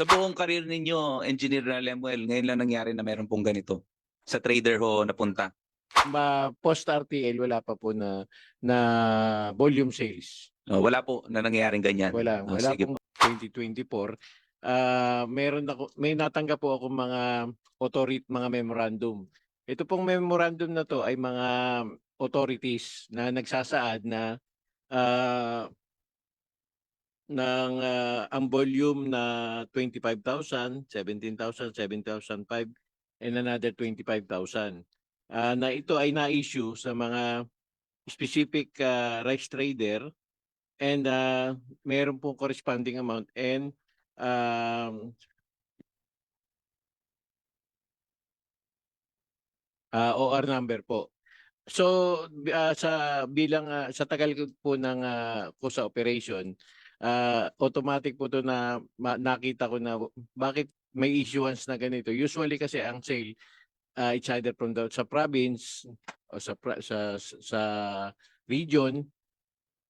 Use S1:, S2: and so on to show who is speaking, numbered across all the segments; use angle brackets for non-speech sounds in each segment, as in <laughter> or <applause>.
S1: Sa buong karir ninyo, Engineer Lemuel, ngayon lang nangyari na meron pong ganito. Sa trader ho napunta.
S2: Ma post RTL wala pa po na na volume sales.
S1: Oh, wala po na nangyayaring ganyan.
S2: Wala,
S1: Oh,
S2: wala
S1: sige
S2: pong 2024. Ah, meron ako may natanggap po ako mga authority mga memorandum. Ito pong memorandum na to ay mga authorities na nagsasaad na ah ng ah, ang volume na 25,000, 17,000, 7,005 and another 25,000. Ah, na ito ay na-issue sa mga specific ah, rice trader and uh, meron pong corresponding amount and um, uh, OR number po. So ah, sa bilang ah, sa tagal ko po ng uh, kusa operation, ah, automatic po to na nakita ko na bakit may issuance na ganito. Usually kasi ang sale ah, it's either from the sa province o sa sa sa region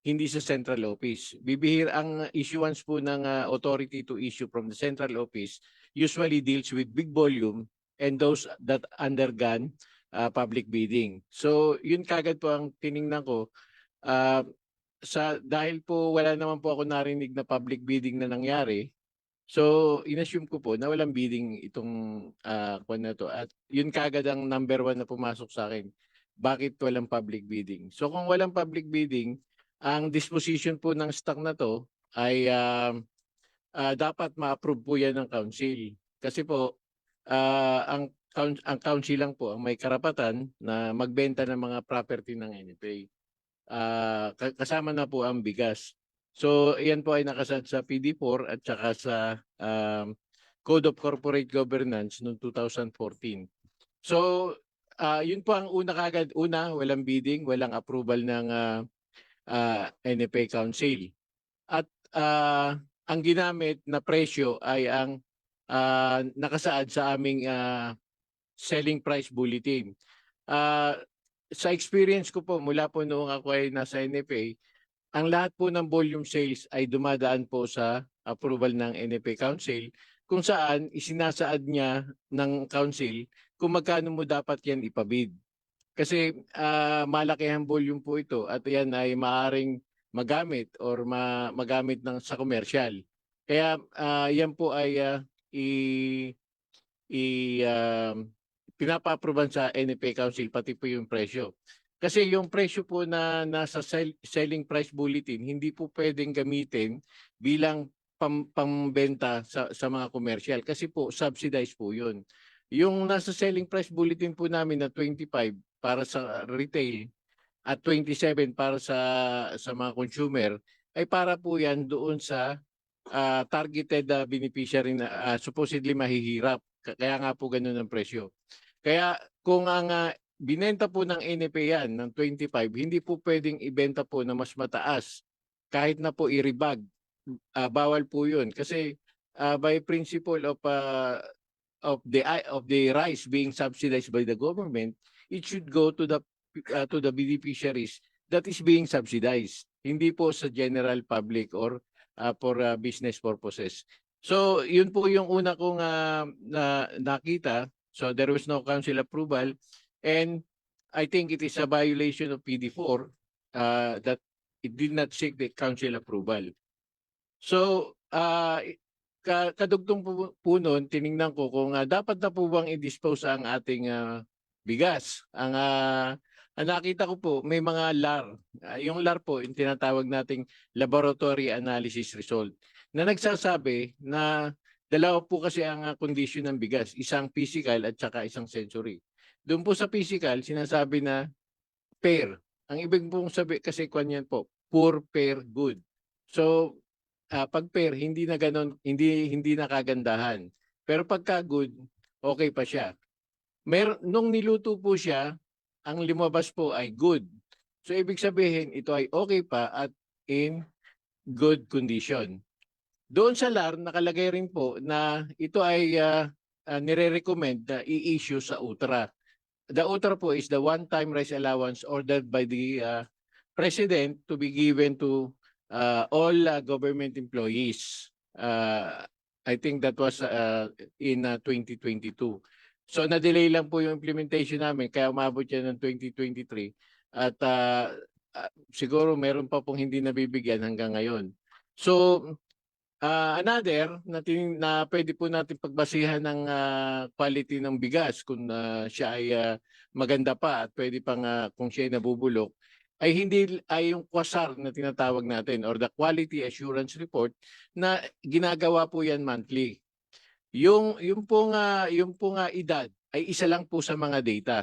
S2: hindi sa central office. Bibihir ang issuance po ng ah, authority to issue from the central office usually deals with big volume and those that undergone ah, public bidding. So yun kagad po ang tiningnan ko ah, sa dahil po wala naman po ako narinig na public bidding na nangyari. So inassume ko po na walang bidding itong ah kwan na to at yun kagad ang number one na pumasok sa akin. Bakit walang public bidding? So kung walang public bidding, ang disposition po ng stock na to ay ah, ah, dapat ma-approve po yan ng council. Kasi po ah, ang ang council lang po ang may karapatan na magbenta ng mga property ng NFA. Ka- kasama na po ang bigas. So iyan po ay nakasad sa PD4 at saka sa um, Code of Corporate Governance noong 2014. So ah, yun po ang una kagad. Una, walang bidding, walang approval ng ah, ah, NFA Council. At ah, ang ginamit na presyo ay ang ah, nakasaad sa aming ah, selling price bulletin. Ah, sa experience ko po mula po noong ako ay nasa NFA, ang lahat po ng volume sales ay dumadaan po sa approval ng NFA Council kung saan isinasaad niya ng council kung magkano mo dapat yan ipabid. Kasi ah, malaki ang volume po ito at yan ay maaring magamit or ma- magamit ng sa commercial. Kaya ah, yan po ay ah, i i um, pinapa-approvean sa NFA Council pati po yung presyo. Kasi yung presyo po na nasa sell- selling price bulletin hindi po pwedeng gamitin bilang pam, pambenta sa, sa mga commercial kasi po subsidized po yun. Yung nasa selling price bulletin po namin na 25 para sa retail at 27 para sa sa mga consumer ay para po yan doon sa ah, targeted ah, beneficiary na ah, supposedly mahihirap. Ka- Kaya nga po ganun ang presyo. Kaya kung ang ah, binenta po ng NFA yan ng 25, hindi po pwedeng ibenta po na mas mataas kahit na po i-rebag. Ah, bawal po yun kasi ah, by principle of ah, of the of the rice being subsidized by the government, it should go to the uh, to the beneficiaries that is being subsidized, hindi po sa general public or uh, for uh, business purposes. So, yun po yung una kong uh, na, nakita. So, there was no council approval and I think it is a violation of PD4 uh, that it did not seek the council approval. So, uh, ka kadugtong po, po nun, tiningnan ko kung ah, dapat na po bang i-dispose ang ating ah, bigas. Ang, ah, ang nakita ko po, may mga LAR. Ah, yung LAR po, yung tinatawag nating Laboratory Analysis Result, na nagsasabi na dalawa po kasi ang ah, condition ng bigas, isang physical at saka isang sensory. Doon po sa physical, sinasabi na pair. Ang ibig pong sabi kasi kwan yan po, poor, pair, good. So, ah, pag pair hindi na ganon, hindi hindi na kagandahan. Pero pagka good, okay pa siya. Mer nung niluto po siya, ang lumabas po ay good. So ibig sabihin ito ay okay pa at in good condition. Doon sa LAR nakalagay rin po na ito ay ah, ah, nire-recommend na i-issue sa UTRA. The UTRA po is the one-time rice allowance ordered by the ah, President to be given to uh, all uh, government employees. Uh, I think that was uh, in uh, 2022. So na-delay lang po yung implementation namin kaya umabot yan ng 2023 at uh, uh, siguro meron pa pong hindi nabibigyan hanggang ngayon. So uh, another na, tin- na pwede po natin pagbasihan ng uh, quality ng bigas kung uh, siya ay uh, maganda pa at pwede pang uh, kung siya ay nabubulok ay hindi ay yung kwasar na tinatawag natin or the quality assurance report na ginagawa po yan monthly. Yung yung pong ah, yung pong ah, edad ay isa lang po sa mga data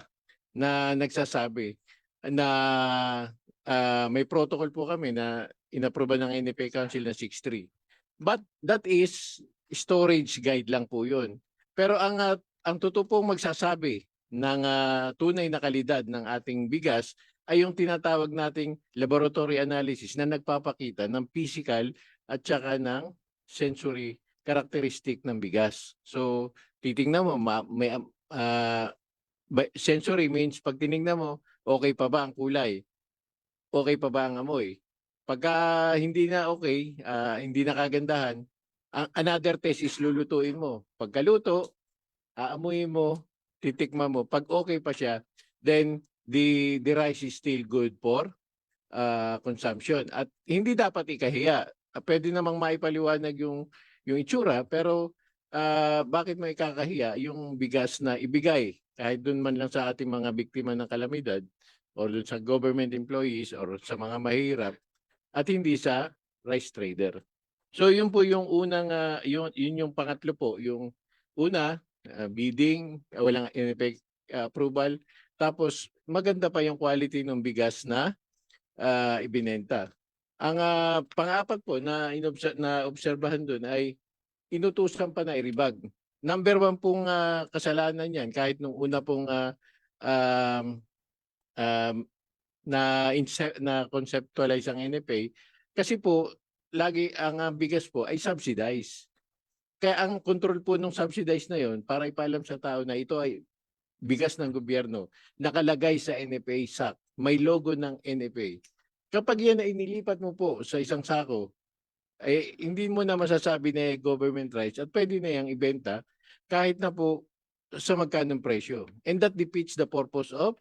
S2: na nagsasabi na ah, may protocol po kami na inaproba ng NFA Council na 6.3. But that is storage guide lang po 'yun. Pero ang ah, ang totoo pong magsasabi ng ah, tunay na kalidad ng ating bigas ay yung tinatawag nating laboratory analysis na nagpapakita ng physical at saka ng sensory characteristic ng bigas. So, titingnan mo, ma, may, ba- sensory means pag tinignan mo, okay pa ba ang kulay? Okay pa ba ang amoy? Pagka hindi na okay, ah, hindi na kagandahan, another test is lulutuin mo. Pagkaluto, aamuyin mo, titikman mo. Pag okay pa siya, then the the rice is still good for uh, consumption at hindi dapat ikahiya. Ah, Pwede namang maipaliwanag yung yung itsura pero ah, bakit mo ikakahiya yung bigas na ibigay kahit doon man lang sa ating mga biktima ng kalamidad or sa government employees or sa mga mahirap at hindi sa rice trader. So yun po yung unang ah, yun, yun yung pangatlo po, yung una ah, bidding, ah, walang NFA approval, tapos maganda pa yung quality ng bigas na ah, ibinenta. Ang ah, pang-apat po na inobser- na obserbahan doon ay inutusan pa na iribag. Number one pong ah, kasalanan yan kahit nung una pong ah, um, um, na na conceptualize ang NFA kasi po lagi ang bigas po ay subsidized. Kaya ang control po ng subsidized na yon para ipaalam sa tao na ito ay bigas ng gobyerno nakalagay sa NFA SAC. May logo ng NFA. Kapag yan ay inilipat mo po sa isang sako, eh, hindi mo na masasabi na government rights at pwede na yung ibenta kahit na po sa magkanong presyo. And that defeats the purpose of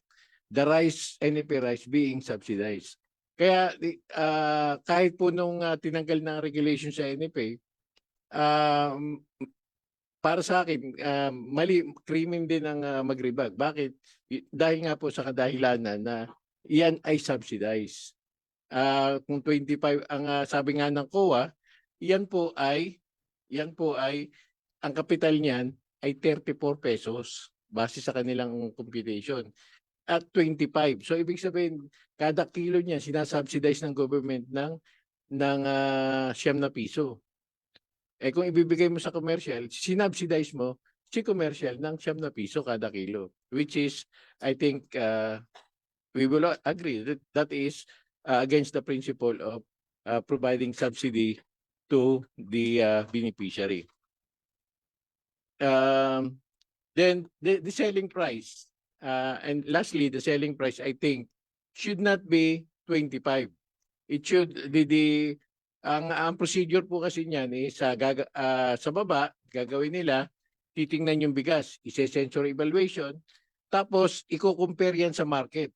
S2: the rice, NFA rice being subsidized. Kaya ah, kahit po nung ah, tinanggal ng regulation sa NFA, um, para sa akin, ah, mali, krimen din ang ah, magribag. Bakit? Dahil nga po sa kadahilanan na yan ay subsidized. Ah, kung 25 ang ah, sabi nga ng COA, yan po ay yan po ay ang kapital niyan ay 34 pesos base sa kanilang computation at 25. So ibig sabihin kada kilo niya sinasubsidize ng government ng ng ah, siyam na piso. Eh kung ibibigay mo sa commercial, sinubsidize mo si commercial ng siyam na piso kada kilo. Which is, I think, uh, we will agree that that is uh, against the principle of uh, providing subsidy to the uh, beneficiary. Um, then the, the selling price, uh, and lastly, the selling price, I think, should not be 25. It should, the, the ang, ang procedure po kasi niyan is sa, gaga, ah, sa baba, gagawin nila, titingnan yung bigas, ise-sensor evaluation, tapos i-compare yan sa market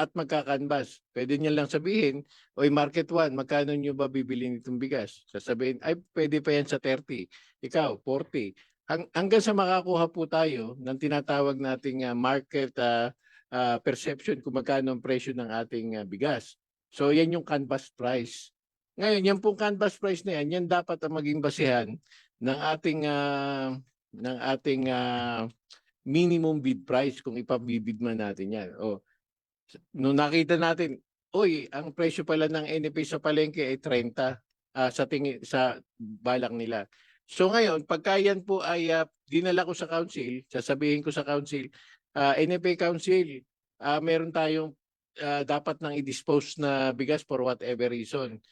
S2: at magkakanbas. Pwede niya lang sabihin, oy market 1, magkano nyo ba bibili nitong bigas? Sasabihin, ay pwede pa yan sa 30, ikaw 40. Hang, hanggang sa makakuha po tayo ng tinatawag nating ah, market ah, ah, perception kung magkano ang presyo ng ating ah, bigas. So yan yung canvas price. Ngayon, yan pong canvas price na yan, yan dapat ang maging basihan ng ating ah, ng ating ah, minimum bid price kung ipabibid man natin yan. O, nung nakita natin, oy, ang presyo pala ng NFA sa palengke ay 30 ah, sa tingin sa balak nila. So ngayon, pagka yan po ay ah, dinala ko sa council, sasabihin ko sa council, ah, NFA council, ah, meron tayong ah, dapat nang i-dispose na bigas for whatever reason.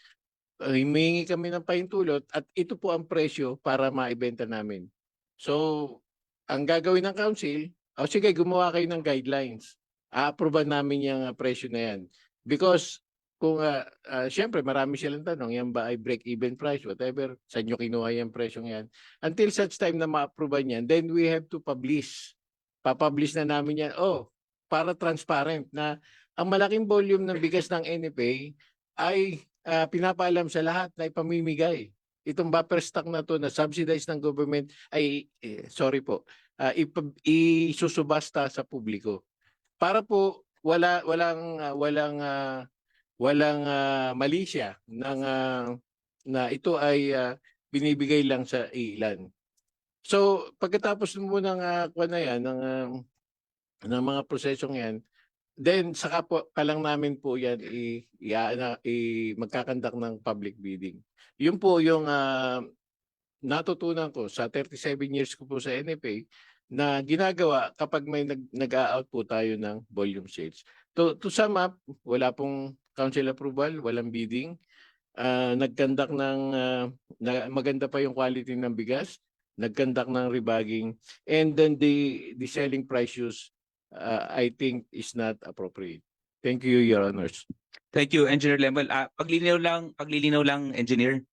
S2: Uh, humingi kami ng pahintulot at ito po ang presyo para maibenta namin. So, ang gagawin ng council, o sige, gumawa kayo ng guidelines. A-approve namin yung presyo na yan. Because kung uh, syempre marami silang tanong, yan ba ay break-even price, whatever, saan nyo kinuha yung presyong yan. Until such time na ma-approve yan, then we have to publish. Papublish na namin yan. Oh, para transparent na ang malaking volume ng bigas ng NFA ay ah, pinapaalam sa lahat na ipamimigay. Itong buffer stock na to na subsidized ng government ay, eh, sorry po, ipa- isusubasta sa publiko. Para po wala walang ah, walang ah, walang ah, mali ng ah, na ito ay ah, binibigay lang sa ilan. So pagkatapos mo ng uh, na yan ng ah, ng mga prosesong yan, then saka po pa lang namin po yan i, i, i magkakandak ng public bidding. Yun po yung ah, natutunan ko sa 37 years ko po sa NFA na ginagawa kapag may nag, nag-out po tayo ng volume sales. To, to sum up, wala pong council approval, walang bidding. Ah, nagkandak ng ah, na, maganda pa yung quality ng bigas, nagkandak ng rebagging, and then the the selling price use uh, I think is not appropriate. Thank you, Your Honors.
S1: Thank you, Engineer Lemuel. Ah, paglilinaw lang, paglilinaw lang, Engineer.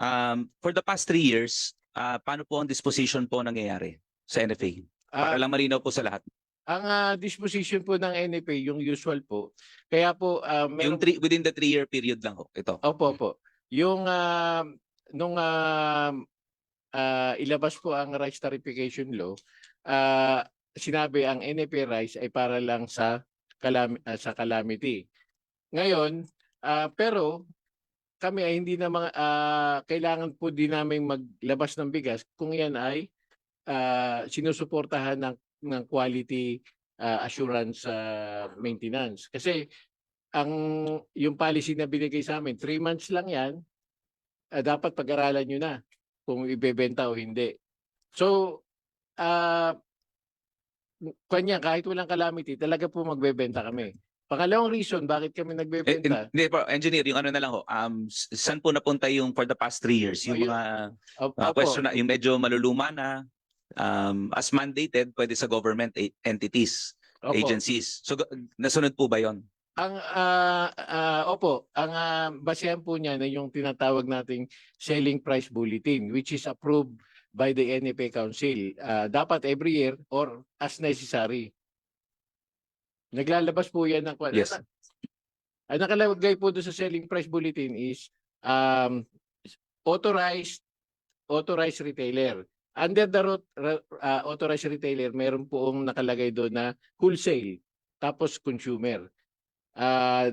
S1: Um, for the past three years, ah, paano po ang disposition po nangyayari sa NFA? Para
S2: Ah,
S1: lang malinaw po sa lahat.
S2: Ang ah, disposition po ng NFA, yung usual po, kaya po ah,
S1: Yung
S2: meron-
S1: three, within the three-year period lang ho, ito.
S2: Opo, opo. Yung ah, nung ah, ah, ilabas po ang rice tarification law, ah, sinabi ang NFA rice ay para lang sa calam- ah, sa calamity. Ngayon, ah, pero kami ay hindi na mga ah, kailangan po din namin maglabas ng bigas kung yan ay ah, sinusuportahan ng ng quality ah, assurance ah, maintenance. Kasi ang yung policy na binigay sa amin, three months lang yan, ah, dapat pag-aralan nyo na kung ibebenta o hindi. So, ah kanya kahit walang calamity, talaga po magbebenta kami. Pangalawang reason bakit kami
S1: Eh,
S2: nagbebenta,
S1: Hindi po, Engineer, yung ano na lang ho, um, saan po napunta yung for the past three years? Yung mga
S2: Op-
S1: uh, question na, yung medyo maluluma na, um, as mandated, pwede sa government a- entities,
S2: opo.
S1: agencies. So, nasunod po ba yon?
S2: Ang ah, ah, opo, ang uh, basehan po niya na yung tinatawag nating selling price bulletin which is approved by the NFA Council. Ah, dapat every year or as necessary. Naglalabas po yan ng
S1: Yes.
S2: Ang nakalagay po doon sa selling price bulletin is um, authorized authorized retailer. Under the ro- ra- ah, authorized retailer, meron poong nakalagay doon na wholesale tapos consumer. Ah,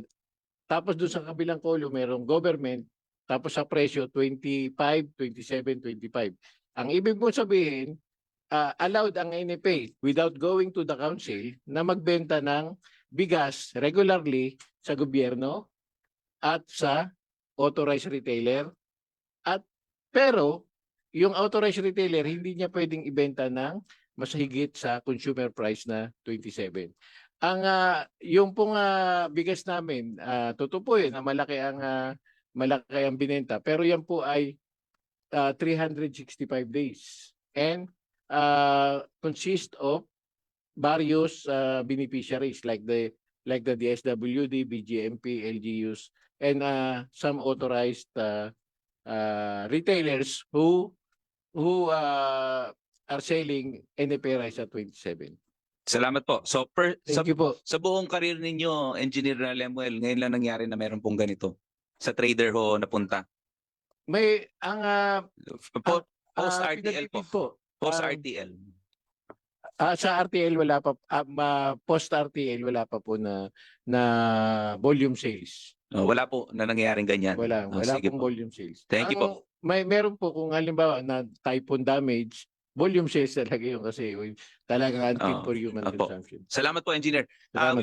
S2: tapos doon sa kabilang kolumn merong government, tapos sa presyo 25, 27, 25. Ang ibig mo sabihin, ah, allowed ang NFA without going to the council na magbenta ng bigas regularly sa gobyerno at sa authorized retailer. At pero yung authorized retailer hindi niya pwedeng ibenta ng mas higit sa consumer price na 27. Ang ah, yung pong ah, bigas namin, ah, totoo po yun na malaki ang ah, malaki ang binenta pero yan po ay ah, 365 days and ah, consist of various ah, beneficiaries like the like the DSWD, BGMP, LGUs and ah, some authorized ah, ah, retailers who who ah, are selling NFA rice at 27.
S1: Salamat po. So, per, sa,
S2: Thank you po.
S1: sa buong karir ninyo, Engineer Lemuel, ngayon lang nangyari na meron pong ganito. Sa trader ho napunta.
S2: May ang ah,
S1: Po,
S2: ah,
S1: post RTL po.
S2: po.
S1: Post
S2: um,
S1: RTL.
S2: Ah, sa RTL wala pa ah, ma- post RTL wala pa po na na volume sales.
S1: Oh, wala po na nangyayaring ganyan.
S2: Wala,
S1: Oh,
S2: wala pong
S1: po.
S2: volume sales.
S1: Thank you
S2: Ang- May meron po kung halimbawa na typhoon damage, volume <laughs> sales talaga yun kasi talagang unfit
S1: Oo.
S2: for human
S1: Opo.
S2: consumption.
S1: Salamat po, Engineer.
S2: Salamat